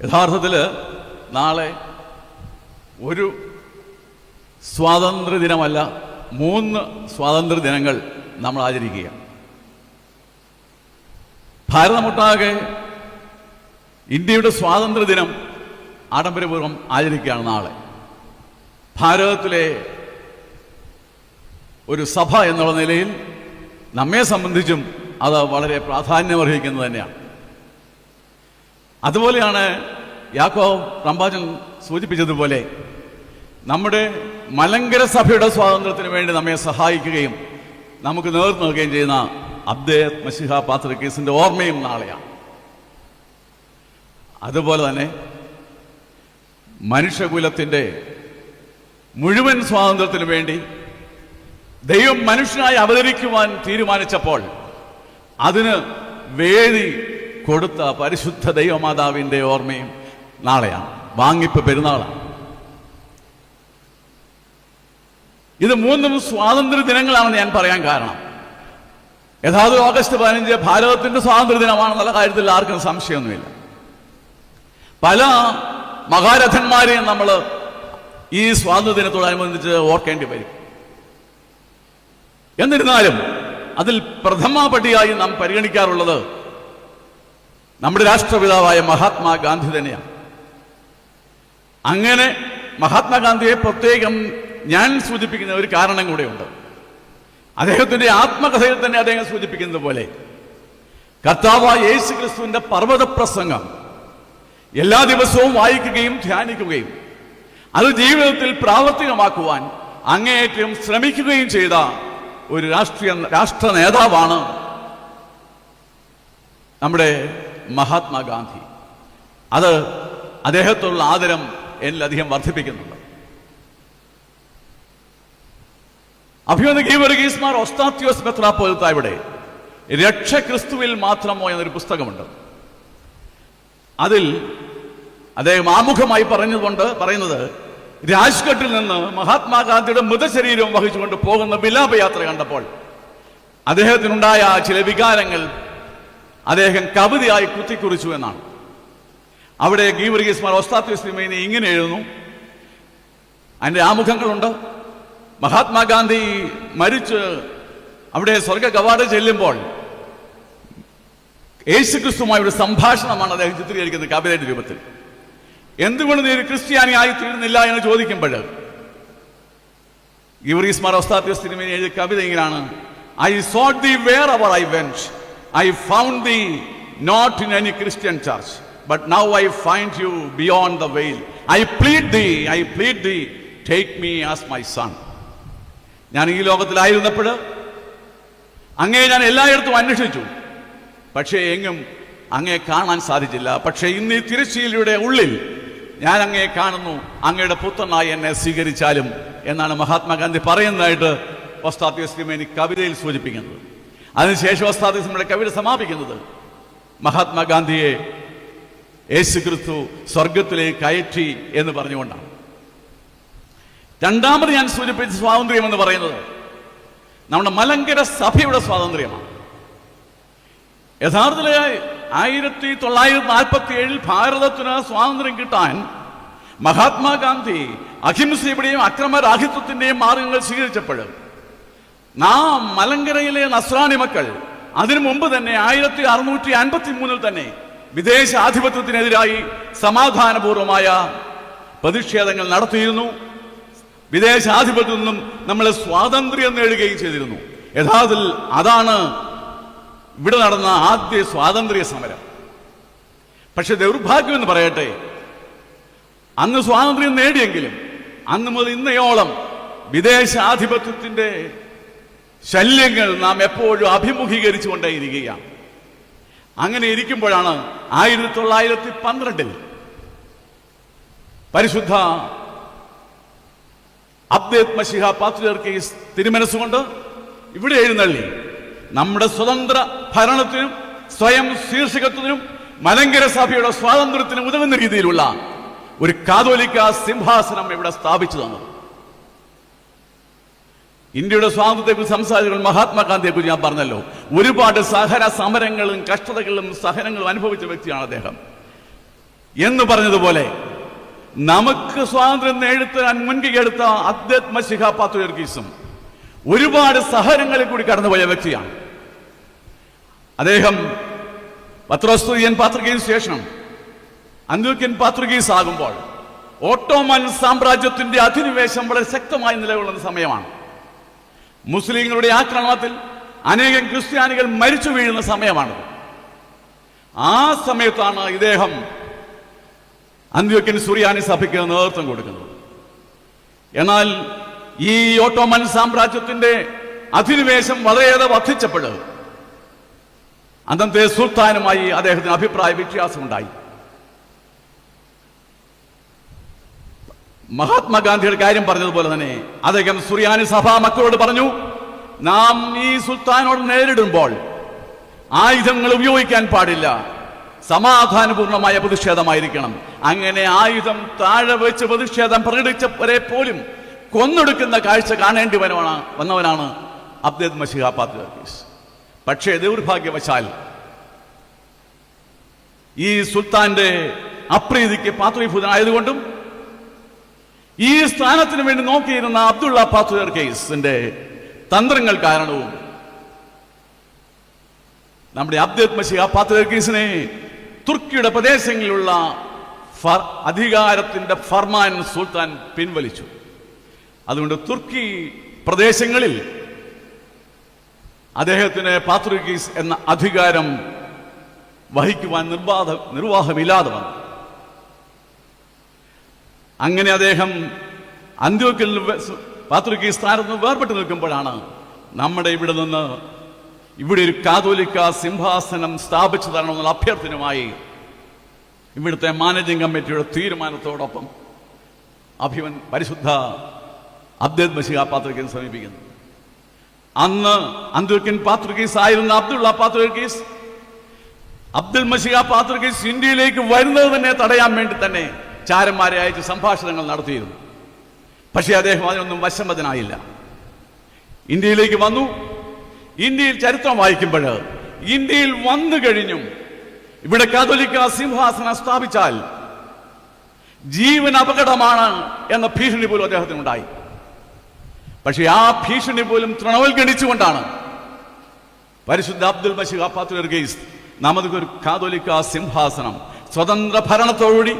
യഥാർത്ഥത്തിൽ നാളെ ഒരു സ്വാതന്ത്ര്യ ദിനമല്ല മൂന്ന് സ്വാതന്ത്ര്യ ദിനങ്ങൾ നമ്മൾ ആചരിക്കുക ഭാരതമൊട്ടാകെ ഇന്ത്യയുടെ സ്വാതന്ത്ര്യ ദിനം ആഡംബരപൂർവം ആചരിക്കുകയാണ് നാളെ. ഭാരതത്തിലെ ഒരു സഭ എന്നുള്ള നിലയിൽ നമ്മെ സംബന്ധിച്ചും അത് വളരെ പ്രാധാന്യമർഹിക്കുന്നത് തന്നെയാണ്. അതുപോലെയാണ് യാക്കോ റമ്പാചൻ സൂചിപ്പിച്ചതുപോലെ നമ്മുടെ മലങ്കര സഭയുടെ സ്വാതന്ത്ര്യത്തിന് വേണ്ടി നമ്മെ സഹായിക്കുകയും നമുക്ക് നേർന്നു നൽകുകയും ചെയ്യുന്ന അബ്ദേത് മഷിഹ പാത്ര കേസിന്റെ ഓർമ്മയും നാളെയാണ്. അതുപോലെ തന്നെ മനുഷ്യകുലത്തിന്റെ മുഴുവൻ സ്വാതന്ത്ര്യത്തിനു വേണ്ടി ദൈവം മനുഷ്യനായി അവതരിക്കുവാൻ തീരുമാനിച്ചപ്പോൾ അതിന് വേദി കൊടുത്ത പരിശുദ്ധ ദൈവമാതാവിന്റെ ഓർമ്മയും നാളെയാണ്. വാങ്ങിപ്പ് പെരുന്നാളാണ്. ഇത് മൂന്നും സ്വാതന്ത്ര്യ ദിനങ്ങളാണെന്ന് ഞാൻ പറയാൻ കാരണം. യഥാർത്ഥ ഓഗസ്റ്റ് പതിനഞ്ച് ഭാരതത്തിന്റെ സ്വാതന്ത്ര്യ ദിനമാണെന്നുള്ള കാര്യത്തിൽ ആർക്കും സംശയമൊന്നുമില്ല. പല മഹാരഥന്മാരെയും നമ്മൾ ഈ സ്വാതന്ത്ര്യ ദിനത്തോടനുബന്ധിച്ച് ഓർക്കേണ്ടി വരും. എന്നിരുന്നാലും അതിൽ പ്രഥമ പടിയായി നാം പരിഗണിക്കാറുള്ളത് നമ്മുടെ രാഷ്ട്രപിതാവായ മഹാത്മാഗാന്ധി തന്നെയാണ്. അങ്ങനെ മഹാത്മാഗാന്ധിയെ പ്രത്യേകം ഞാൻ സൂചിപ്പിക്കുന്ന ഒരു കാരണം കൂടെയുണ്ട്. അദ്ദേഹത്തിന്റെ ആത്മകഥയിൽ തന്നെ അദ്ദേഹം സൂചിപ്പിക്കുന്നത് പോലെ കർത്താവായ യേശു ക്രിസ്തുവിന്റെ പർവത പ്രസംഗം എല്ലാ ദിവസവും വായിക്കുകയും ധ്യാനിക്കുകയും അത് ജീവിതത്തിൽ പ്രാവർത്തികമാക്കുവാൻ അങ്ങേയറ്റം ശ്രമിക്കുകയും ചെയ്ത ഒരു രാഷ്ട്രീയ രാഷ്ട്ര നേതാവാണ് നമ്മുടെ മഹാത്മാഗാന്ധി. അത് അദ്ദേഹത്തോടുള്ള ആദരം എന്നിലധികം വർദ്ധിപ്പിക്കുന്നുണ്ട്. അഭിമന്യ ഗീവർഗീസ്മാർ ഒസ്താത്യോസ് മെത്രാപ്പോലത്തായുടെ രക്ഷ ക്രിസ്തുവിൽ മാത്രമോ എന്നൊരു പുസ്തകമുണ്ട്. അതിൽ അദ്ദേഹം ആമുഖമായി പറഞ്ഞതുകൊണ്ട് പറയുന്നത് രാജ്ഘട്ടിൽ നിന്ന് മഹാത്മാഗാന്ധിയുടെ മൃതശരീരം വഹിച്ചുകൊണ്ട് പോകുന്ന വിലാപയാത്ര കണ്ടപ്പോൾ അദ്ദേഹത്തിനുണ്ടായ ചില വികാരങ്ങൾ അദ്ദേഹം കവിതയായി കുത്തിക്കുറിച്ചു എന്നാണ്. അവിടെ ഗീവർഗീസ് മാർ ഗീവർഗീസ്മാർ സിനിമയിനെ ഇങ്ങനെ എഴുതുന്നു. അതിന്റെ ആമുഖങ്ങളുണ്ട്? മഹാത്മാഗാന്ധി മരിച്ച് അവിടെ സ്വർഗ കവാട ചെല്ലുമ്പോൾ യേശുക്രിസ്തുമായ ഒരു സംഭാഷണമാണ് അദ്ദേഹം ചിത്രീകരിക്കുന്നത് കവിതയുടെ രൂപത്തിൽ. എന്തുകൊണ്ട് നീ ഒരു ക്രിസ്ത്യാനി ആയി തീരുന്നില്ല? എന്ന് ചോദിക്കുമ്പോൾ ഗീവർഗീസ് മാർ ഒസ്താത്യോസ് തിരുമേനി എഴുതിയ കവിത ഇങ്ങനെയാണ്. I sought thee wherever I went I found thee not in any Christian church but now I find you beyond the veil I plead thee I plead thee take me as my son ഞാൻ ഈ ലോകത്തിലായിരുന്നപ്പോൾ അങ്ങേ ഞാൻ എല്ലായിടത്തും അന്വേഷിച്ചു. പക്ഷേ എങ്ങും അങ്ങേ കാണാൻ സാധിച്ചില്ല. പക്ഷേ ഇന്ന് ഈ തിരുശീലയുടെ ഉള്ളിൽ ഞാൻ അങ്ങേ കാണുന്നു. അങ്ങയുടെ പുത്രനായി എന്നെ സ്വീകരിച്ചാലും എന്നാണ് മഹാത്മാഗാന്ധി പറയുന്നതായിട്ട് ഒസ്താത്യോസ്ലിമേനി കവിതയിൽ സൂചിപ്പിക്കുന്നത്. അതിനുശേഷം ഒസ്താത്യോസ്ലിമയുടെ കവിത സമാപിക്കുന്നത്. മഹാത്മാഗാന്ധിയെ യേശു ക്രിസ്തു സ്വർഗത്തിലേക്ക് കയറ്റി എന്ന് പറഞ്ഞുകൊണ്ടാണ്. രണ്ടാമത് ഞാൻ സൂചിപ്പിച്ച സ്വാതന്ത്ര്യം എന്ന് പറയുന്നത് നമ്മുടെ മലങ്കര സഭയുടെ സ്വാതന്ത്ര്യമാണ്. യഥാർത്ഥത്തിൽ ആയിരത്തി തൊള്ളായിരത്തി നാൽപ്പത്തി ഏഴിൽ ഭാരതത്തിന് സ്വാതന്ത്ര്യം കിട്ടാൻ മഹാത്മാഗാന്ധി അഹിംസയുടെയും അക്രമരാഹിത്വത്തിന്റെയും മാർഗങ്ങൾ സ്വീകരിച്ചപ്പോൾ നാം മലങ്കരയിലെ നസ്രാണി മക്കൾ. അതിനു മുമ്പ് തന്നെ ആയിരത്തി അറുന്നൂറ്റി അൻപത്തി മൂന്നിൽ തന്നെ വിദേശ ആധിപത്യത്തിനെതിരായി സമാധാനപൂർവമായ പ്രതിഷേധങ്ങൾ നടത്തിയിരുന്നു. വിദേശാധിപത്യത്തിൽ നിന്നും നമ്മൾ സ്വാതന്ത്ര്യം നേടുകയും ചെയ്തിരുന്നു. യഥാർത്ഥത്തിൽ അതാണ് ഇവിടെ നടന്ന ആദ്യ സ്വാതന്ത്ര്യ സമരം. പക്ഷെ ദൗർഭാഗ്യം എന്ന് പറയട്ടെ അന്ന് സ്വാതന്ത്ര്യം നേടിയെങ്കിലും അന്ന് മുതൽ ഇന്നയോളം വിദേശാധിപത്യത്തിന്റെ ശല്യങ്ങൾ നാം എപ്പോഴും അഭിമുഖീകരിച്ചു കൊണ്ടേയിരിക്കുകയാണ് അങ്ങനെ ഇരിക്കുമ്പോഴാണ് ആയിരത്തി തൊള്ളായിരത്തി പന്ത്രണ്ടിൽ പരിശുദ്ധ അബ്ദേത് മഷിഹ പാത്രിയർക്ക് തിരുമനസ്സുകൊണ്ട് ഇവിടെ എഴുന്നള്ളി. നമ്മുടെ സ്വതന്ത്ര ഭരണത്തിനും സ്വയം ശീർഷകത്വത്തിനും മലങ്കര സഭയുടെ സ്വാതന്ത്ര്യത്തിനും ഉതകുന്ന രീതിയിലുള്ള ഒരു കാതോലിക്ക സിംഹാസനം ഇവിടെ സ്ഥാപിച്ചു തന്നത്. ഇന്ത്യയുടെ സ്വാതന്ത്ര്യത്തെക്കുറിച്ച് സംസാരിക്കുന്ന മഹാത്മാഗാന്ധിയെക്കുറിച്ച് ഞാൻ പറഞ്ഞല്ലോ. ഒരുപാട് സഹന സമരങ്ങളും കഷ്ടതകളും സഹനങ്ങളും അനുഭവിച്ച വ്യക്തിയാണ് അദ്ദേഹം. എന്ന് പറഞ്ഞതുപോലെ നമുക്ക് സ്വാതന്ത്ര്യം നേടുത്താൻ മുൻകൈയെടുത്ത അദ്ദേഹം ശിഖാപാത്രീസും ഒരുപാട് സഹനങ്ങളിൽ കൂടി കടന്നുപോയ വ്യക്തിയാണ്. അദ്ദേഹം പത്രോസ്തുതിയൻ പാത്രികയ്ക്ക് ശേഷം അന്ത്യോക്യൻ പാത്രികീസ് ആകുമ്പോൾ ഓട്ടോമൻ സാമ്രാജ്യത്തിന്റെ അധിനിവേശം വളരെ ശക്തമായി നിലകൊള്ളുന്ന സമയമാണ്. മുസ്ലിങ്ങളുടെ ആക്രമണത്തിൽ അനേകം ക്രിസ്ത്യാനികൾ മരിച്ചു വീഴുന്ന സമയമാണ് ആ സമയത്താണ് ഇദ്ദേഹം അന്ത്യോക്യൻ സുറിയാനി സഭയ്ക്ക് നേതൃത്വം കൊടുക്കുന്നത്. എന്നാൽ ഈ ഓട്ടോമൻ സാമ്രാജ്യത്തിന്റെ അധിനിവേശം വളരെയേറെ വർദ്ധിച്ചപ്പോൾ അന്നത്തെ സുൽത്താനുമായി അദ്ദേഹത്തിന് അഭിപ്രായ വ്യത്യാസമുണ്ടായി. മഹാത്മാഗാന്ധിയുടെ കാര്യം പറഞ്ഞതുപോലെ തന്നെ അദ്ദേഹം സുറിയാനി സഭാ മക്കളോട് പറഞ്ഞു നാം ഈ സുൽത്താനോട് നേരിടുമ്പോൾ ആയുധങ്ങൾ ഉപയോഗിക്കാൻ പാടില്ല. സമാധാനപൂർണമായ പ്രതിഷേധമായിരിക്കണം. അങ്ങനെ ആയുധം താഴെ വെച്ച് പ്രതിഷേധം പ്രകടിച്ചവരെ പോലും കൊന്നൊടുക്കുന്ന കാഴ്ച കാണേണ്ടി വന്നവനാണ് അബ്ദേദ് മഷിഹ പക്ഷേ ദൗർഭാഗ്യവശാൽ ഈ സുൽത്താന്റെ അപ്രീതിക്ക് പാത്രീഭൂതനായതുകൊണ്ടും ഈ സ്ഥാനത്തിന് വേണ്ടി നോക്കിയിരുന്ന അബ്ദുള്ള പാത്തുയർ കേസിന്റെ തന്ത്രങ്ങൾ കാരണവും നമ്മുടെ അബ്ദുൽ മഷിഹ പാത്തുയർ കേസിനെ തുർക്കിയുടെ പ്രദേശങ്ങളിലുള്ള അധികാരത്തിന്റെ ഫർമാൻ സുൽത്താൻ പിൻവലിച്ചു. അതുകൊണ്ട് തുർക്കി പ്രദേശങ്ങളിൽ അദ്ദേഹത്തിന് പാത്രുഗീസ് എന്ന അധികാരം വഹിക്കുവാൻ നിർബാധ നിർവാഹമില്ലാതെ വന്നു. അങ്ങനെ അദ്ദേഹം അന്ത്യോക്കിൽ പാത്രിക്ക് സ്ഥാനത്ത് വേർപെട്ട് നിൽക്കുമ്പോഴാണ് നമ്മുടെ ഇവിടെ നിന്ന് ഇവിടെ ഒരു കാതോലിക്ക സിംഹാസനം സ്ഥാപിച്ചു തരണമെന്നുള്ള അഭ്യർത്ഥനയുമായി ഇവിടുത്തെ മാനേജിംഗ് കമ്മിറ്റിയുടെ തീരുമാനത്തോടൊപ്പം അഭിമൻ പരിശുദ്ധ അബ്ദേദ് മഷിഹ പാത്രികീസ് സമീപിക്കുന്നു. അന്ന് അന്തുർക്കിൻ പാത്രികീസ് ആയിരുന്ന അബ്ദുള്ള പാത്രികീസ് അബ്ദുൽ മഷിഹ പാത്രികീസ് ഇന്ത്യയിലേക്ക് വരുന്നത് തന്നെ തടയാൻ വേണ്ടി തന്നെ ചാരന്മാരെ അയച്ച് സംഭാഷണങ്ങൾ നടത്തിയിരുന്നു. പക്ഷേ അദ്ദേഹം അതിനൊന്നും വശംവദനായില്ല ഇന്ത്യയിലേക്ക് വന്നു. ഇന്ത്യയിൽ ചരിത്രം വായിക്കുമ്പോൾ ഇന്ത്യയിൽ വന്നു കഴിഞ്ഞും ഇവിടെ കാതോലിക്ക സിംഹാസനം സ്ഥാപിച്ചാൽ ജീവൻ അപകടമാണ് എന്ന ഭീഷണി പോലും അദ്ദേഹത്തിനുണ്ടായി. പക്ഷേ ആ ഭീഷണി പോലും തൃണവൽഗണിച്ചുകൊണ്ടാണ് പരിശുദ്ധ അബ്ദുൽ ബഷീർ അപ്പാത്തുർഗീസ് നമുക്കൊരു കാതോലിക്ക സിംഹാസനം സ്വതന്ത്ര ഭരണത്തോടുകൂടി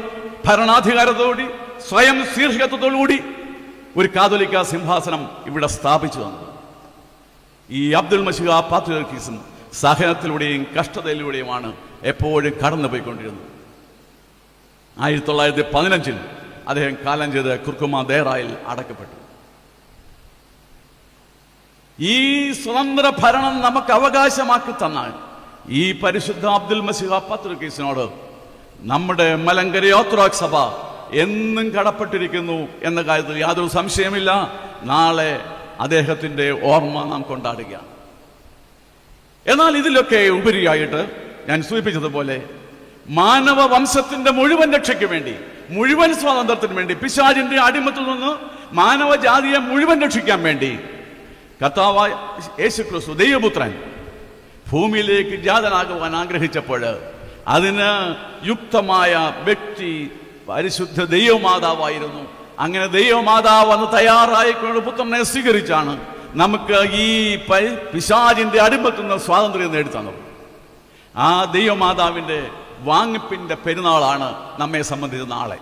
ഭരണാധികാരത്തോടുകൂടി സ്വയം ശീർഷകത്വത്തോടുകൂടി ഒരു കാതോലിക്ക സിംഹാസനം ഇവിടെ സ്ഥാപിച്ചു തന്നു ഈ അബ്ദുൽ മഷീഖ് പാത്രീസും സഹനത്തിലൂടെയും കഷ്ടതയിലൂടെയുമാണ് എപ്പോഴും കടന്നു പോയിക്കൊണ്ടിരുന്നത് ആയിരത്തി തൊള്ളായിരത്തി പതിനഞ്ചിൽ അദ്ദേഹം കാലം ചെയ്ത് കുർക്കുമ ദേറായിൽ അടക്കപ്പെട്ടു. ഈ സ്വതന്ത്ര ഭരണം നമുക്ക് അവകാശമാക്കി തന്നാൽ ഈ പരിശുദ്ധ അബ്ദുൽ മസീഹ പത്രുക്കീസിനോട് നമ്മുടെ മലങ്കര ഓർത്തഡോക്സ് സഭ എന്നും കടപ്പെട്ടിരിക്കുന്നു എന്ന കാര്യത്തിൽ യാതൊരു സംശയമില്ല നാളെ അദ്ദേഹത്തിന്റെ ഓർമ്മ നാം കൊണ്ടാടുകയാണ്. എന്നാൽ ഇതിലൊക്കെ ഉപരിയായിട്ട് ഞാൻ സൂചിപ്പിച്ചതുപോലെ മാനവ വംശത്തിന്റെ മുഴുവൻ രക്ഷയ്ക്ക് വേണ്ടി മുഴുവൻ സ്വാതന്ത്ര്യത്തിന് വേണ്ടി പിശാചിന്റെ അടിമത്തിൽ നിന്ന് മാനവജാതിയെ മുഴുവൻ രക്ഷിക്കാൻ വേണ്ടി കർത്താവായ യേശുക്രിസ്തു ദൈവപുത്രൻ ഭൂമിയിലേക്ക് ജാതനാകുവാൻ ആഗ്രഹിച്ചപ്പോൾ അതിന് യുക്തമായ വ്യക്തി പരിശുദ്ധ ദൈവമാതാവായിരുന്നു. അങ്ങനെ ദൈവമാതാവ് അന്ന് തയ്യാറായിക്കൊണ്ട് പുത്രനെ സ്വീകരിച്ചാണ് നമുക്ക് ഈ പിശാചിന്റെ അടിമത്തിൽ നിന്ന് സ്വാതന്ത്ര്യം നേടിത്തന്നത്. ആ ദൈവമാതാവിന്റെ വാങ്ങിപ്പിന്റെ പെരുന്നാളാണ് നമ്മെ സംബന്ധിച്ച് നാളെ.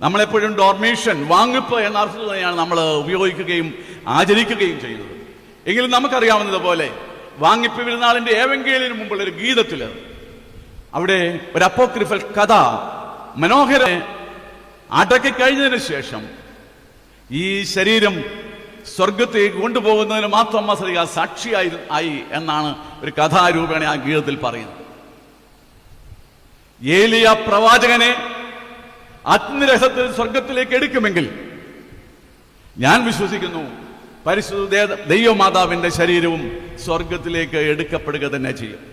നമ്മളെപ്പോഴും ഡോർമേഷൻ വാങ്ങിപ്പ് എന്ന അർത്ഥത്തിൽ തന്നെയാണ് നമ്മൾ ഉപയോഗിക്കുകയും ആചരിക്കുകയും ചെയ്യുന്നത്. എങ്കിലും നമുക്കറിയാവുന്നതുപോലെ വാങ്ങിപ്പ് പെരുന്നാളിന്റെ ഏവെങ്കിലും മുമ്പുള്ള ഒരു ഗീതത്തിൽ അവിടെ ഒരു അപ്പോക്രിഫൽ കഥ മനോഹര അടക്കി കഴിഞ്ഞതിന് ശേഷം ഈ ശരീരം സ്വർഗത്തേക്ക് കൊണ്ടുപോകുന്നതിന് മാത്രം മസലിക സാക്ഷിയായി ആയി എന്നാണ് ഒരു കഥാരൂപേണ ആ ഗീതത്തിൽ പറയുന്നത്. ഏലിയ പ്രവാചകനെ അഗ്നിരഹത്തിൽ സ്വർഗത്തിലേക്ക് എടുക്കുമെങ്കിൽ ഞാൻ വിശ്വസിക്കുന്നു പരിശുദ്ധ ദൈവമാതാവിന്റെ ശരീരവും സ്വർഗത്തിലേക്ക് എടുക്കപ്പെടുക തന്നെ ചെയ്യും.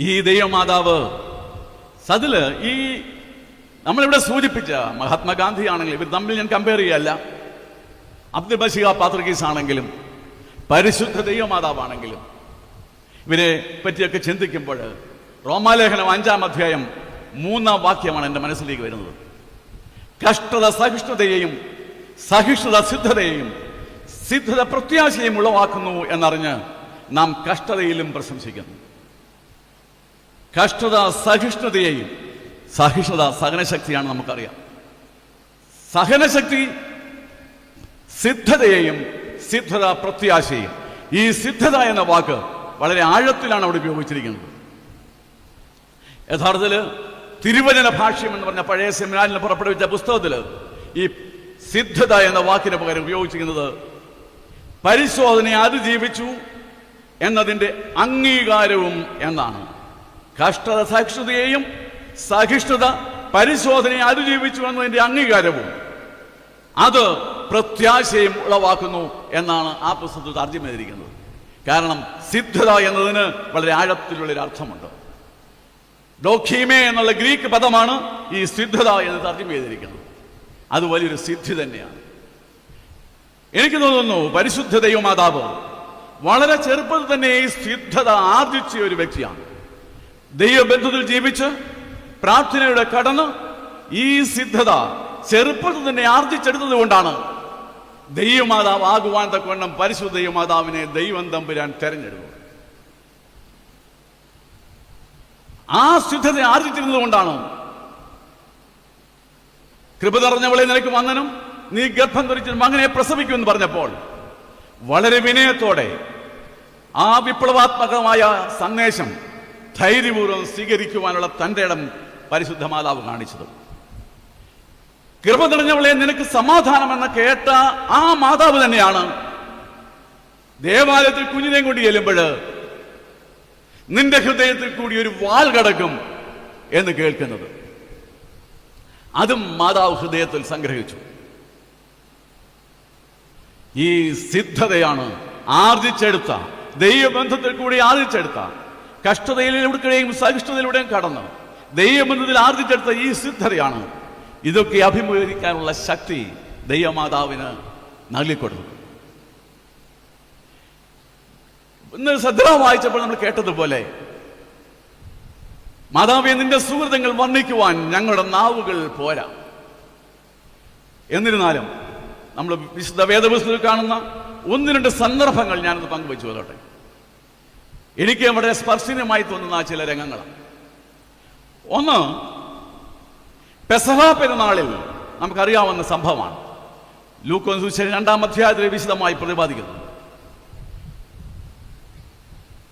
ഈ ദൈവമാതാവ്. സതിൽ ഈ നമ്മളിവിടെ സൂചിപ്പിച്ച മഹാത്മാഗാന്ധി ആണെങ്കിലും ഇവർ തമ്മിൽ ഞാൻ കമ്പയർ ചെയ്യല്ല. അബ്ദുൽ ബഷീർ പാത്രകീസ് ആണെങ്കിലും പരിശുദ്ധ ദൈവമാതാവാണെങ്കിലും ഇവരെ പറ്റിയൊക്കെ ചിന്തിക്കുമ്പോൾ റോമാലേഖനം അഞ്ചാം അധ്യായം മൂന്നാം വാക്യമാണ് എന്റെ മനസ്സിലേക്ക് വരുന്നത്. കഷ്ടത സഹിഷ്ണുതയെയും സഹിഷ്ണുത സിദ്ധതയെയും സിദ്ധത പ്രത്യാശയും ഉളവാക്കുന്നു എന്നറിഞ്ഞ് നാം കഷ്ടതയിലും പ്രശംസിക്കുന്നു. കഷ്ടത സഹിഷ്ണുതയെയും സഹിഷ്ണുത സഹനശക്തിയാണ് നമുക്കറിയാം. സഹനശക്തി സിദ്ധതയെയും സിദ്ധത പ്രത്യാശയും ഈ സിദ്ധത എന്ന വാക്ക് വളരെ ആഴത്തിലാണ് അവിടെ ഉപയോഗിച്ചിരിക്കുന്നത്. യഥാർത്ഥത്തിൽ തിരുവചന ഭാഷ്യം എന്ന് പറഞ്ഞ പഴയ സെമിനാരിൽ പുറപ്പെടുവിച്ച പുസ്തകത്തിൽ ഈ സിദ്ധത എന്ന വാക്കിന് പകരം ഉപയോഗിച്ചിരിക്കുന്നത് പരിശോധനയെ അതിജീവിച്ചു എന്നതിന്റെ അംഗീകാരവും എന്നാണ്. കഷ്ടത സഹിഷ്ണുതയെയും സഹിഷ്ണുത പരിശോധനയെ അതിജീവിച്ചു എന്നതിന്റെ അംഗീകാരവും അത് പ്രത്യാശയും ഉളവാക്കുന്നു എന്നാണ് ആ പുസ്തകത്തിൽ തർജം ചെയ്തിരിക്കുന്നത് കാരണം സിദ്ധത എന്നതിന് വളരെ ആഴത്തിലുള്ളൊരു അർത്ഥമുണ്ട് ഡോഖീമെ എന്നുള്ള ഗ്രീക്ക് പദമാണ് ഈ സിദ്ധത എന്ന് തർജം ചെയ്തിരിക്കുന്നത് അത് വലിയൊരു സിദ്ധി തന്നെയാണ്. എനിക്ക് തോന്നുന്നു പരിശുദ്ധ ദൈവമാതാവ് വളരെ ചെറുപ്പത്തിൽ തന്നെ ഈ സിദ്ധത ആർജിച്ച ഒരു വ്യക്തിയാണ്. ദൈവബന്ധത്തിൽ ജീവിച്ച് പ്രാർത്ഥനയുടെ കടന്ന് ഈ സിദ്ധത ചെറുപ്പത്തിൽ തന്നെ ആർജിച്ചെടുത്തത് കൊണ്ടാണ് ദൈവമാതാവ് ആകുവാൻ തക്കവണ്ണം പരിശുദ്ധ ദൈവമാതാവിനെ ദൈവം തമ്പുരാൻ തെരഞ്ഞെടുക്കും ആ സിദ്ധത ആർജിച്ചിരുന്നത് കൊണ്ടാണ്. കൃപ നിറഞ്ഞവളെ നിനക്ക് വന്നനും നീ ഗർഭം ധരിച്ചു മകനെ പ്രസവിക്കുമെന്ന് പറഞ്ഞപ്പോൾ വളരെ വിനയത്തോടെ ആ വിപ്ലവാത്മകമായ സന്ദേശം ധൈര്യപൂർവം സ്വീകരിക്കുവാനുള്ള തന്റെ ഇടം പരിശുദ്ധ മാതാവ് കാണിച്ചത്. കൃപ നിറഞ്ഞവളെ നിനക്ക് സമാധാനമെന്ന് കേട്ട ആ മാതാവ് തന്നെയാണ്. ദേവാലയത്തിൽ കുഞ്ഞിനെയും കൊണ്ട് ചെല്ലുമ്പോൾ നിന്റെ ഹൃദയത്തിൽ കൂടി ഒരു വാൽ കടക്കും എന്ന് കേൾക്കുന്നത്. അതും മാതാവ് ഹൃദയത്തിൽ സംഗ്രഹിച്ചു. ഈ സിദ്ധതയാണ് ആർജിച്ചെടുത്ത ദൈവബന്ധത്തിൽ കൂടി ആർജിച്ചെടുത്ത കഷ്ടതയിലൂടെയും സഹിഷ്ണുതയിലൂടെയും കടന്ന്. ദൈവബന്ധത്തിൽ ആർജിച്ചെടുത്ത ഈ സിദ്ധതയാണ്. ഇതൊക്കെ അഭിമുഖീകരിക്കാനുള്ള ശക്തി ദൈവമാതാവിന് നൽകിക്കൊടുത്തു. ഇന്ന് ശ്രദ്ധ വായിച്ചപ്പോൾ നമ്മൾ കേട്ടതുപോലെ മാതാവിയെ നിന്റെ സുഹൃതങ്ങൾ വർണിക്കുവാൻ ഞങ്ങളുടെ നാവുകൾ പോരാ. എന്നിരുന്നാലും നമ്മൾ വിശുദ്ധ വേദപുസ്തകത്തിൽ കാണുന്ന ഒന്ന് രണ്ട് സന്ദർഭങ്ങൾ ഞാനത് പങ്കുവച്ചു അതോട്ടെ എനിക്ക് വളരെ സ്പർശനമായി തോന്നുന്ന ചില രംഗങ്ങളാണ്. ഒന്ന് പെസഹ പെരുന്നാളിൽ നമുക്കറിയാവുന്ന സംഭവമാണ്. ലൂക്കോൻ സുവിശേഷം രണ്ടാം അധ്യായത്തിൽ വിശദമായി പ്രതിപാദിക്കുന്നു.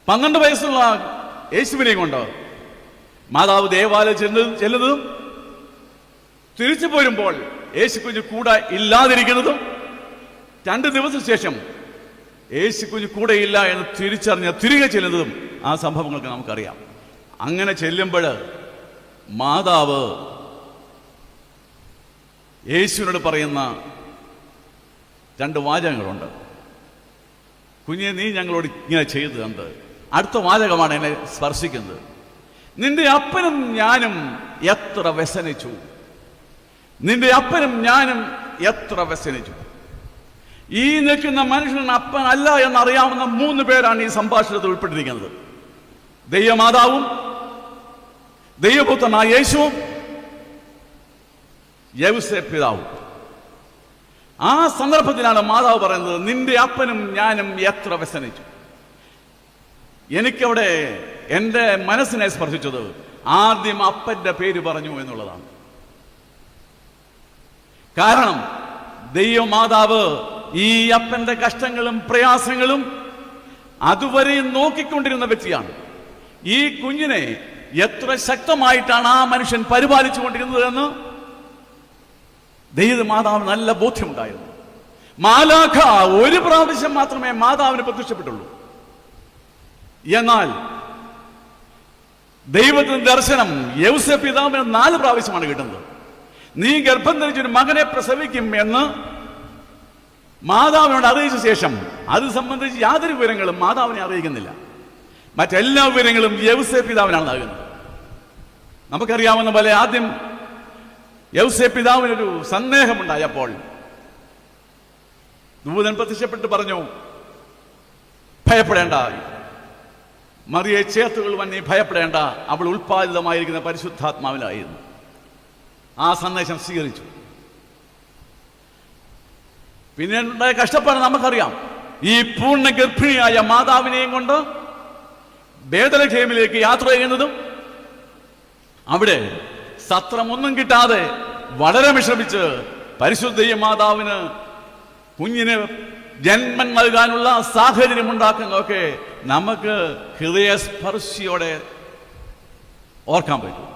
പന്ത്രണ്ട് വയസ്സുള്ള യേശുവിനെ കൊണ്ട് മാതാവ് ദേവാലയം ചെല്ലുന്നതും ചെല്ലുന്നതും തിരിച്ചു പോരുമ്പോൾ യേശു കുഞ്ഞ് കൂടെ ഇല്ലാതിരിക്കുന്നതും രണ്ട് ദിവസം ശേഷം യേശു കുഞ്ഞ് കൂടെയില്ല എന്ന് തിരിച്ചറിഞ്ഞ തിരികെ ചെല്ലുന്നതും ആ സംഭവങ്ങൾക്ക് നമുക്കറിയാം. അങ്ങനെ ചെല്ലുമ്പോൾ മാതാവ് യേശുവിനോട് പറയുന്ന രണ്ട് വാചകങ്ങളുണ്ട്. കുഞ്ഞെ നീ ഞങ്ങളോട് ഇങ്ങനെ ചെയ്തു തന്നത് അടുത്ത വാചകമാണ് എന്നെ സ്പർശിക്കുന്നത്. നിന്റെ അപ്പനും ഞാനും എത്ര വ്യസനിച്ചു. നിന്റെ അപ്പനും ഞാനും എത്ര വ്യസനിച്ചു. ഈ നിൽക്കുന്ന മനുഷ്യൻ അപ്പൻ അല്ല എന്നറിയാവുന്ന മൂന്ന് പേരാണ് ഈ സംഭാഷണത്തിൽ ഉൾപ്പെട്ടിരിക്കുന്നത്. ദൈവമാതാവും ദൈവപുത്രനായ യേശുവും യൗസെ പിതാവും ആ സന്ദർഭത്തിലാണ് മാതാവ് പറയുന്നത് നിന്റെ അപ്പനും ഞാനും എത്ര വ്യസനിച്ചു. എനിക്കവിടെ എന്റെ മനസ്സിനെ സ്പർശിച്ചത് ആദ്യം അപ്പന്റെ പേര് പറഞ്ഞു എന്നുള്ളതാണ്. കാരണം ദൈവമാതാവ് ഈ അപ്പന്റെ കഷ്ടങ്ങളും പ്രയാസങ്ങളും അതുവരെ നോക്കിക്കൊണ്ടിരുന്ന വ്യക്തിയാണ്. ഈ കുഞ്ഞിനെ എത്ര ശക്തമായിട്ടാണ് ആ മനുഷ്യൻ പരിപാലിച്ചു കൊണ്ടിരുന്നതെന്ന് ദൈവമാതാവ് നല്ല ബോധ്യമുണ്ടായിരുന്നു. മാലാഖ ഒരു പ്രാവശ്യം മാത്രമേ മാതാവിന് പ്രത്യക്ഷപ്പെട്ടുള്ളൂ. എന്നാൽ ദൈവത്തിന് ദർശനം യൗസ പിതാവിന് നാല് പ്രാവശ്യമാണ് കിട്ടുന്നത്. നീ ഗർഭം ധരിച്ചൊരു മകനെ പ്രസവിക്കും എന്ന് മാതാവിനോട് അറിയിച്ച ശേഷം അത് സംബന്ധിച്ച് യാതൊരു വിവരങ്ങളും മാതാവിനെ അറിയിക്കുന്നില്ല. മറ്റെല്ലാ വിവരങ്ങളും യൗസേ പിതാവിനാണ് നൽകുന്നത്. നമുക്കറിയാവുന്ന പോലെ ആദ്യം യൗസെ പിതാവിനൊരു സന്ദേഹമുണ്ടായപ്പോൾ ദൂതൻ പ്രത്യക്ഷപ്പെട്ട് പറഞ്ഞു ഭയപ്പെടേണ്ട. മറിയെ ചേർത്തുകൊള്ളുവാൻ നീ ഭയപ്പെടേണ്ട. അവൾ ഉൽപ്പാദിതമായിരിക്കുന്ന പരിശുദ്ധാത്മാവിലായിരുന്നു. ആ സന്ദേശം സ്വീകരിച്ചു. പിന്നെ കഷ്ടപ്പാട് നമുക്കറിയാം. ഈ പൂർണ ഗർഭിണിയായ മാതാവിനെയും കൊണ്ട് ബേദലക്ഷേമിലേക്ക് യാത്ര ചെയ്യുന്നതും അവിടെ സത്രമൊന്നും കിട്ടാതെ വളരെ വിശ്രമിച്ച് പരിശുദ്ധ മാതാവിന് കുഞ്ഞിന് ജന്മം നൽകാനുള്ള സാഹചര്യം ഉണ്ടാക്കുന്നതൊക്കെ നമുക്ക് ഹൃദയസ്പർശിയോടെ ഓർക്കാൻ പറ്റും.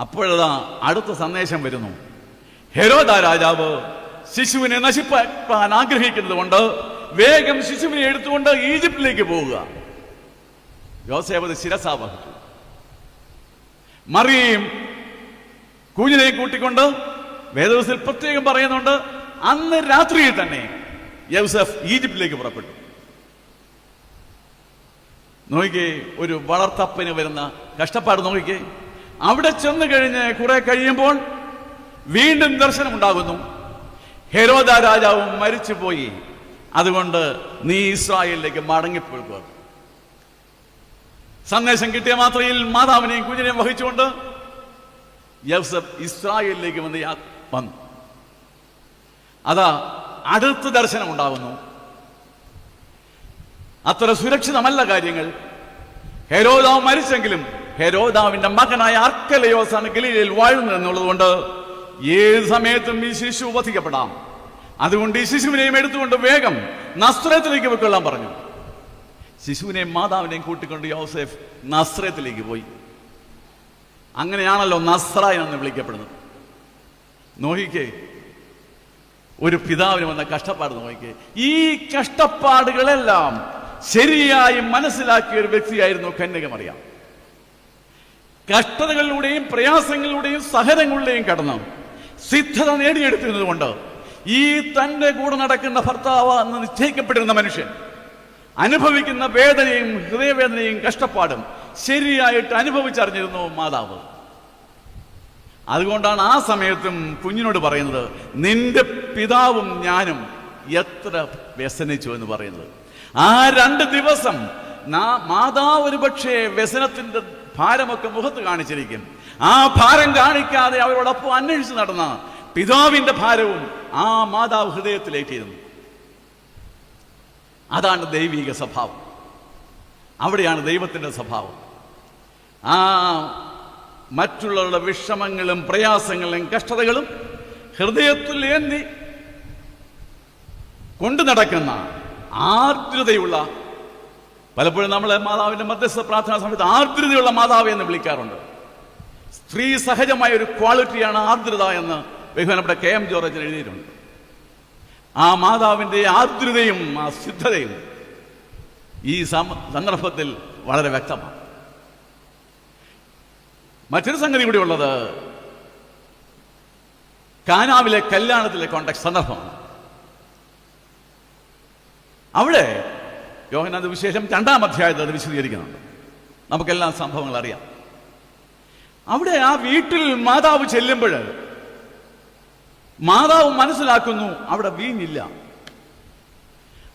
അപ്പോഴതാ അടുത്ത സന്ദേശം വരുന്നു. ഹെരോദ രാജാവ് ശിശുവിനെ നശിപ്പാൻ ആഗ്രഹിക്കുന്നത് കൊണ്ട് വേഗം ശിശുവിനെ എടുത്തുകൊണ്ട് ഈജിപ്തിലേക്ക് പോവുക. ജോസേവത് ശിരസാ വഹിച്ചു മറിയും കുഞ്ഞിനെ കൂട്ടിക്കൊണ്ട് വേദവസിൽ പ്രത്യേകം പറയുന്നുണ്ട് അന്ന് രാത്രിയിൽ തന്നെ യൗസഫ് ഈജിപ്തിലേക്ക് പുറപ്പെട്ടു. നോക്കിക്കേ ഒരു വളർത്തപ്പന് വരുന്ന കഷ്ടപ്പാട് നോക്കിക്കേ. അവിടെ ചെന്ന് കഴിഞ്ഞ് കുറെ കഴിയുമ്പോൾ വീണ്ടും ദർശനം ഉണ്ടാകുന്നു ഹെരോദ രാജാവും മരിച്ചുപോയി. അതുകൊണ്ട് നീ ഇസ്രായേലിലേക്ക് മടങ്ങിപ്പോയിക്കോ സന്ദേശം കിട്ടിയ മാത്രയിൽ മാതാവിനെയും കുഞ്ഞിനെയും വഹിച്ചുകൊണ്ട് യൗസഫ് ഇസ്രായേലിലേക്ക് വന്ന് വന്നു. അതാ അടുത്ത ദർശനം ഉണ്ടാകുന്നു അത്ര സുരക്ഷിതമല്ല കാര്യങ്ങൾ. ഹെരോദാവ് മരിച്ചെങ്കിലും ഹെരോദാവിന്റെ മകനായ അർക്കലയോസാണ് ഗലീലയിൽ വാഴുന്നത് എന്നുള്ളത് കൊണ്ട് ഏത് സമയത്തും ഈ ശിശു ഉപധിക്കപ്പെടാം. അതുകൊണ്ട് ഈ ശിശുവിനെയും എടുത്തുകൊണ്ട് വേഗം നസ്ത്രത്തിലേക്ക് വെക്കൊള്ളാൻ പറഞ്ഞു. ശിശുവിനെയും മാതാവിനെയും കൂട്ടിക്കൊണ്ട് യോസെഫ് നസ്രത്തിലേക്ക് പോയി. അങ്ങനെയാണല്ലോ നസ്ര എന്ന് വിളിക്കപ്പെടുന്നത്. നോഹിക്കേ ഒരു പിതാവിന് വന്ന കഷ്ടപ്പാട് നോക്കിക്കേ. ഈ കഷ്ടപ്പാടുകളെല്ലാം ശരിയായി മനസ്സിലാക്കിയ ഒരു വ്യക്തിയായിരുന്നു കന്യകമറിയാം. കഷ്ടതകളിലൂടെയും പ്രയാസങ്ങളിലൂടെയും സഹനങ്ങളിലൂടെയും കടന്നു. സിദ്ധത നേടിയെടുത്തിരുന്നത് കൊണ്ട് ഈ തന്റെ കൂടെ നടക്കുന്ന ഭർത്താവ് എന്ന് നിശ്ചയിക്കപ്പെട്ടിരുന്ന മനുഷ്യൻ അനുഭവിക്കുന്ന വേദനയും ഹൃദയവേദനയും കഷ്ടപ്പാടും ശരിയായിട്ട് അനുഭവിച്ചറിഞ്ഞിരുന്നു മാതാവ്. അതുകൊണ്ടാണ് ആ സമയത്തും കുഞ്ഞിനോട് പറയുന്നത് നിന്റെ പിതാവും ഞാനും എത്ര വ്യസനിച്ചു എന്ന് പറയുന്നത്. ആ രണ്ട് ദിവസം മാതാവ് ഒരു പക്ഷേ വ്യസനത്തിന്റെ ഭാരമൊക്കെ മുഖത്ത് കാണിച്ചിരിക്കും. ആ ഭാരം കാണിക്കാതെ അവരോടൊപ്പം അന്വേഷിച്ച് നടന്ന പിതാവിന്റെ ഭാരവും ആ മാതാവ് ഹൃദയത്തിലേറ്റിരുന്നു അതാണ് ദൈവിക സ്വഭാവം. അവിടെയാണ് ദൈവത്തിന്റെ സ്വഭാവം. ആ മറ്റുള്ളവരുടെ വിഷമങ്ങളും പ്രയാസങ്ങളും കഷ്ടതകളും ഹൃദയത്തിൽ ഏന്തി കൊണ്ടു നടക്കുന്ന ആർദ്രതയുള്ള പലപ്പോഴും നമ്മൾ മാതാവിന്റെ മധ്യസ്ഥ പ്രാർത്ഥനാ സമയത്ത് ആർദ്രതയുള്ള മാതാവ് എന്ന് വിളിക്കാറുണ്ട്. സ്ത്രീ സഹജമായ ഒരു ക്വാളിറ്റിയാണ് ആർദ്രത എന്ന് ബഹുമാനപ്പെട്ട കെ എം ജോർജ് എഴുതിയിട്ടുണ്ട്. ആ മാതാവിന്റെ ആർദ്രതയും ആ സിദ്ധതയും ഈ സന്ദർഭത്തിൽ വളരെ വ്യക്തമാണ്. മറ്റൊരു സംഗതി കൂടി ഉള്ളത്. കാനാവിലെ കല്യാണത്തിലെ കോണ്ടാക്ട് സന്ദർഭമാണ്. അവിടെ യോഹനാഥ് വിശേഷം രണ്ടാം അധ്യായത്തിൽ അത് വിശദീകരിക്കുന്നുണ്ട്. നമുക്കെല്ലാം സംഭവങ്ങൾ അറിയാം. അവിടെ ആ വീട്ടിൽ മാതാവ് ചെല്ലുമ്പോൾ മാതാവ് മനസ്സിലാക്കുന്നു അവിടെ വീഞ്ഞില്ല.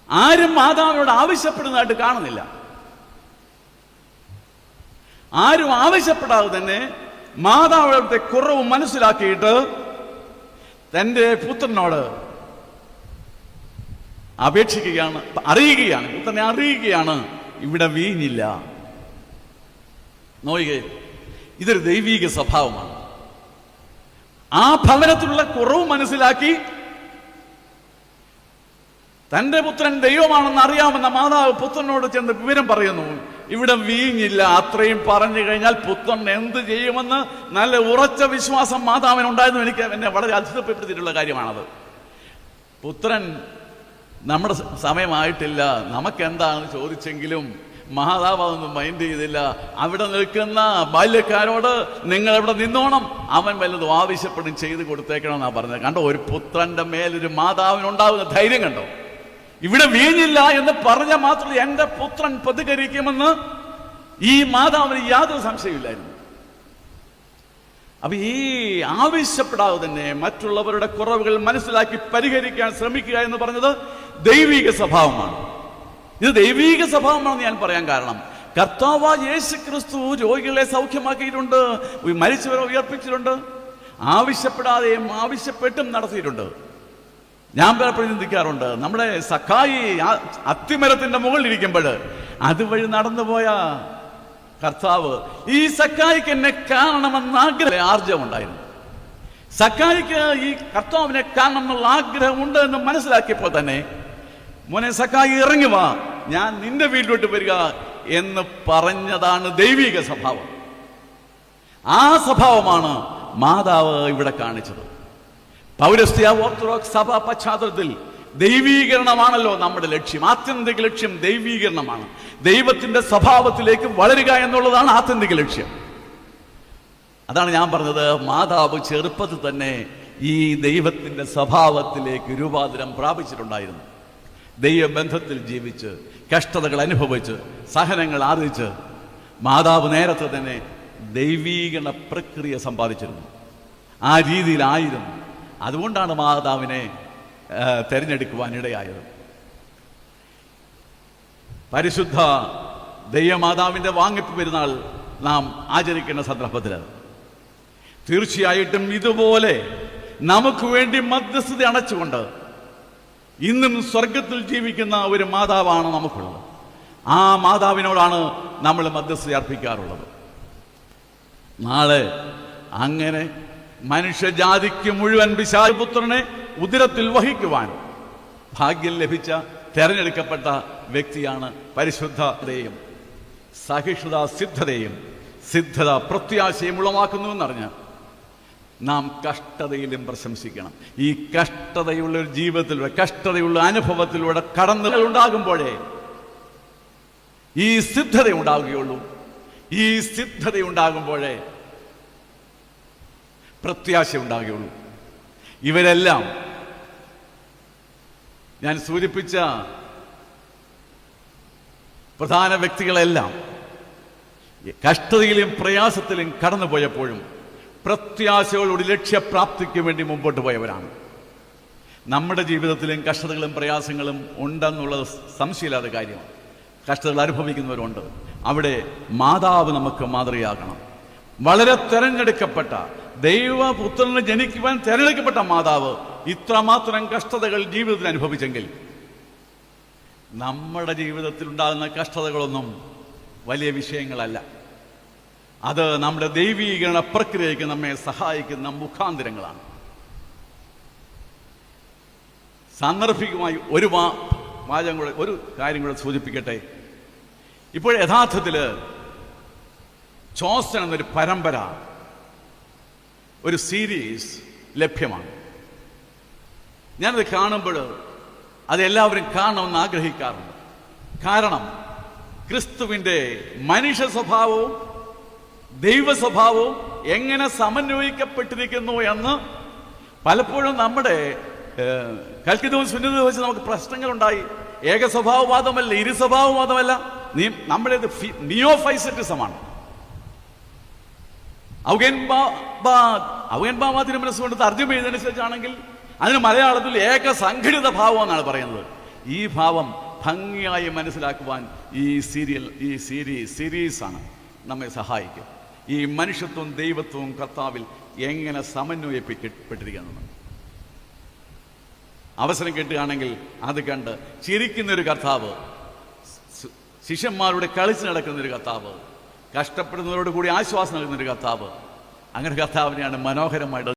ആരും മാതാവിനോട് ആവശ്യപ്പെടുന്നതായിട്ട് കാണുന്നില്ല. ആരും ആവശ്യപ്പെടാതെ തന്നെ മാതാവിന്റെ കുറവ് മനസ്സിലാക്കിയിട്ട് തന്റെ പുത്രനോട് അപേക്ഷിക്കുകയാണ് അറിയുകയാണ് പുത്രനെ അറിയുകയാണ് ഇവിടെ വീഞ്ഞില്ല. നോയികെ ഇതൊരു ദൈവീക സ്വഭാവമാണ്. ആ ഭവനത്തിലുള്ള കുറവ് മനസ്സിലാക്കി തന്റെ പുത്രൻ ദൈവമാണെന്ന് അറിയാമെന്ന മാതാവ് പുത്രനോട് ചെന്ന് വിവരം പറയുന്നു. ഇവിടെ വീഞ്ഞില്ല അത്രയും പറഞ്ഞു കഴിഞ്ഞാൽ പുത്രൻ എന്ത് ചെയ്യുമെന്ന് നല്ല ഉറച്ച വിശ്വാസം മാതാവിനുണ്ടായിരുന്നു. എനിക്ക് എന്നെ വളരെ അത്ഭുതപ്പെടുത്തിയിട്ടുള്ള കാര്യമാണത്. പുത്രൻ നമ്മുടെ സമയമായിട്ടില്ല നമുക്കെന്താണെന്ന് ചോദിച്ചെങ്കിലും മാതാവ് അതൊന്നും മൈൻഡ് ചെയ്തില്ല. അവിടെ നിൽക്കുന്ന ബാല്യക്കാരോട് നിങ്ങൾ എവിടെ നിന്നോണം. അവൻ വല്ലതും ആവശ്യപ്പെടും ചെയ്ത് കൊടുത്തേക്കണം എന്നാ പറഞ്ഞത്. കണ്ടോ ഒരു പുത്രന്റെ മേലൊരു മാതാവിനുണ്ടാവുന്ന ധൈര്യം കണ്ടോ? ഇവിടെ വീഞ്ഞില്ല എന്ന് പറഞ്ഞ മാത്രം എന്റെ പുത്രൻ പ്രതികരിക്കുമെന്ന് ഈ മാതാവിന് യാതൊരു സംശയമില്ലായിരുന്നു അപ്പൊ ഈ ആവശ്യപ്പെടാതെ തന്നെ മറ്റുള്ളവരുടെ കുറവുകൾ മനസ്സിലാക്കി പരിഹരിക്കാൻ ശ്രമിക്കുക എന്ന് പറഞ്ഞത് ദൈവിക സ്വഭാവമാണ്. ഇത് ദൈവീക സ്വഭാവമാണെന്ന് ഞാൻ പറയാൻ കാരണം. കർത്താവ് യേശു ക്രിസ്തു രോഗികളെ സൗഖ്യമാക്കിയിട്ടുണ്ട് മരിച്ചവരെ ഉയർപ്പിച്ചിട്ടുണ്ട് ആവശ്യപ്പെടാതെയും ആവശ്യപ്പെട്ടും നടത്തിയിട്ടുണ്ട്. ഞാൻ പലപ്പോഴും ചിന്തിക്കാറുണ്ട് നമ്മുടെ സഖായി അത്തിമരത്തിന്റെ മുകളിൽ ഇരിക്കുമ്പോൾ അതുവഴി നടന്നുപോയ കർത്താവ് ഈ സക്കായിക്ക് എന്നെ കാണണമെന്ന് ആഗ്രഹം ആർജവം ഉണ്ടായിരുന്നു സക്കായിക്ക് ഈ കർത്താവിനെ കാണണം എന്നുള്ള ആഗ്രഹം ഉണ്ട് എന്ന് മനസ്സിലാക്കിയപ്പോൾ തന്നെ മോനെ സക്കായി ഇറങ്ങി വാ. ഞാൻ നിന്റെ വീട്ടിലോട്ട് വരിക എന്ന് പറഞ്ഞതാണ് ദൈവിക സ്വഭാവം. ആ സ്വഭാവമാണ് മാതാവ് ഇവിടെ കാണിച്ചത്. പൗരസ്ത്യ ഓർത്തഡോക്സ് സഭ പശ്ചാത്തലത്തിൽ ദൈവീകരണമാണല്ലോ നമ്മുടെ ലക്ഷ്യം. ആത്യന്തിക ലക്ഷ്യം ദൈവീകരണമാണ്. ദൈവത്തിന്റെ സ്വഭാവത്തിലേക്ക് വളരുക എന്നുള്ളതാണ് ആത്യന്തിക ലക്ഷ്യം. അതാണ് ഞാൻ പറഞ്ഞത്. മാതാവ് ചെറുപ്പത്തിൽ തന്നെ ഈ ദൈവത്തിന്റെ സ്വഭാവത്തിലേക്ക് രൂപാന്തരം പ്രാപിച്ചിട്ടുണ്ടായിരുന്നു. ദൈവബന്ധത്തിൽ ജീവിച്ച് കഷ്ടതകൾ അനുഭവിച്ച് സഹനങ്ങൾ ആർജിച്ച് മാതാവ് നേരത്തെ തന്നെ ദൈവീകരണ പ്രക്രിയ സമ്പാദിച്ചിരുന്നു. ആ രീതിയിലായിരുന്നു. അതുകൊണ്ടാണ് മാതാവിനെ തിരഞ്ഞെടുക്കുവാനിടയായത് പരിശുദ്ധ ദൈവമാതാവിന്റെ വാങ്ങിപ്പ് പെരുന്നാൾ നാം ആചരിക്കുന്ന സന്ദർഭത്തിൽ തീർച്ചയായിട്ടും ഇതുപോലെ നമുക്ക് വേണ്ടി മധ്യസ്ഥത അണച്ചുകൊണ്ട് ഇന്നും സ്വർഗത്തിൽ ജീവിക്കുന്ന ഒരു മാതാവാണ് നമുക്കുള്ളത്. ആ മാതാവിനോടാണ് നമ്മൾ മധ്യസ്ഥ അർപ്പിക്കാറുള്ളത്. നാളെ അങ്ങനെ മനുഷ്യജാതിക്ക് മുഴുവൻ വിശാലപുത്രനെ ഉദരത്തിൽ വഹിക്കുവാൻ ഭാഗ്യം ലഭിച്ച തെരഞ്ഞെടുക്കപ്പെട്ട വ്യക്തിയാണ് പരിശുദ്ധതയും സഹിഷ്ണുത സിദ്ധതയും സിദ്ധത പ്രത്യാശയും ഉളവാക്കുന്നു എന്നറിഞ്ഞ് നാം കഷ്ടതയിലും പ്രശംസിക്കണം. ഈ കഷ്ടതയുള്ള ഒരു ജീവിതത്തിലൂടെ കഷ്ടതയുള്ള അനുഭവത്തിലൂടെ കടന്നുകൾ ഉണ്ടാകുമ്പോഴേ ഈ സിദ്ധത ഉണ്ടാവുകയുള്ളൂ ഈ സിദ്ധത ഉണ്ടാകുമ്പോഴേ പ്രത്യാശ ഉണ്ടാകുകയുള്ളൂ. ഇവരെല്ലാം ഞാൻ സൂചിപ്പിച്ച പ്രധാന വ്യക്തികളെല്ലാം കഷ്ടതയിലും പ്രയാസത്തിലും കടന്നുപോയപ്പോഴും പ്രത്യാശകളോട് ലക്ഷ്യപ്രാപ്തിക്ക് വേണ്ടി മുമ്പോട്ട് പോയവരാണ്. നമ്മുടെ ജീവിതത്തിലും കഷ്ടതകളും പ്രയാസങ്ങളും ഉണ്ടെന്നുള്ളത് സംശയമില്ലാത്ത കാര്യമാണ്. കഷ്ടതകൾ അനുഭവിക്കുന്നവരുണ്ട്. അവിടെ മാതാവ് നമുക്ക് മാതൃകയാകണം. വളരെ തെരഞ്ഞെടുക്കപ്പെട്ട ദൈവപുത്രന് ജനിക്കുവാൻ തെരഞ്ഞെടുക്കപ്പെട്ട മാതാവ് ഇത്രമാത്രം കഷ്ടതകൾ ജീവിതത്തിൽ അനുഭവിച്ചെങ്കിൽ നമ്മുടെ ജീവിതത്തിൽ ഉണ്ടാകുന്ന കഷ്ടതകളൊന്നും വലിയ വിഷയങ്ങളല്ല. അത് നമ്മുടെ ദൈവീകരണ പ്രക്രിയയ്ക്ക് നമ്മെ സഹായിക്കുന്ന മുഖാന്തരങ്ങളാണ്. സാന്ദർഭികമായി ഒരു വാ വാചകം കൂടെ ഒരു കാര്യം കൂടെ സൂചിപ്പിക്കട്ടെ. ഇപ്പോൾ യഥാർത്ഥത്തിൽ ചോസൻ എന്നൊരു പരമ്പര ഒരു സീരീസ് ലഭ്യമാണ്. ഞാനത് കാണുമ്പോൾ അത് എല്ലാവരും കാണണമെന്ന് ആഗ്രഹിക്കാറുണ്ട്. കാരണം ക്രിസ്തുവിന്റെ മനുഷ്യ സ്വഭാവവും ദൈവ സ്വഭാവവും എങ്ങനെ സമന്വയിക്കപ്പെട്ടിരിക്കുന്നു എന്ന് പലപ്പോഴും നമ്മുടെ കൽക്കിതവും സുന്നിതവും വെച്ച് നമുക്ക് പ്രശ്നങ്ങളുണ്ടായി. ഏക സ്വഭാവവാദമല്ല ഇരു സ്വഭാവവാദമല്ല. നീ നമ്മുടേത് ഫി- നിയോഫൈസറ്റിസമാണ്. ഔഗൻബാബ മനസ്സുകൊണ്ട് തർജമ ചെയ്തതനുസരിച്ചാണെങ്കിൽ അതിന് മലയാളത്തിൽ ഏക സംഘടിത ഭാവം എന്നാണ് പറയുന്നത്. ഈ ഭാവം ഭംഗിയായി മനസ്സിലാക്കുവാൻ ഈ സീരിയൽ ഈ സീരീസ് സീരീസാണ് നമ്മെ സഹായിക്കും. ഈ മനുഷ്യത്വവും ദൈവത്വവും കർത്താവിൽ എങ്ങനെ സമന്വയിപ്പിക്കപ്പെട്ടിരിക്കുന്നത് അവസരം കിട്ടുകയാണെങ്കിൽ അത് കണ്ട് ചിരിക്കുന്ന ഒരു കർത്താവ് ശിഷ്യന്മാരോട് കളിച്ച് നടക്കുന്ന ഒരു കർത്താവ് കഷ്ടപ്പെടുന്നവരോട് കൂടി ആശ്വാസം നൽകുന്ന ഒരു കർത്താവ്. അങ്ങനെ കർത്താവിനെയാണ് മനോഹരമായിട്ട്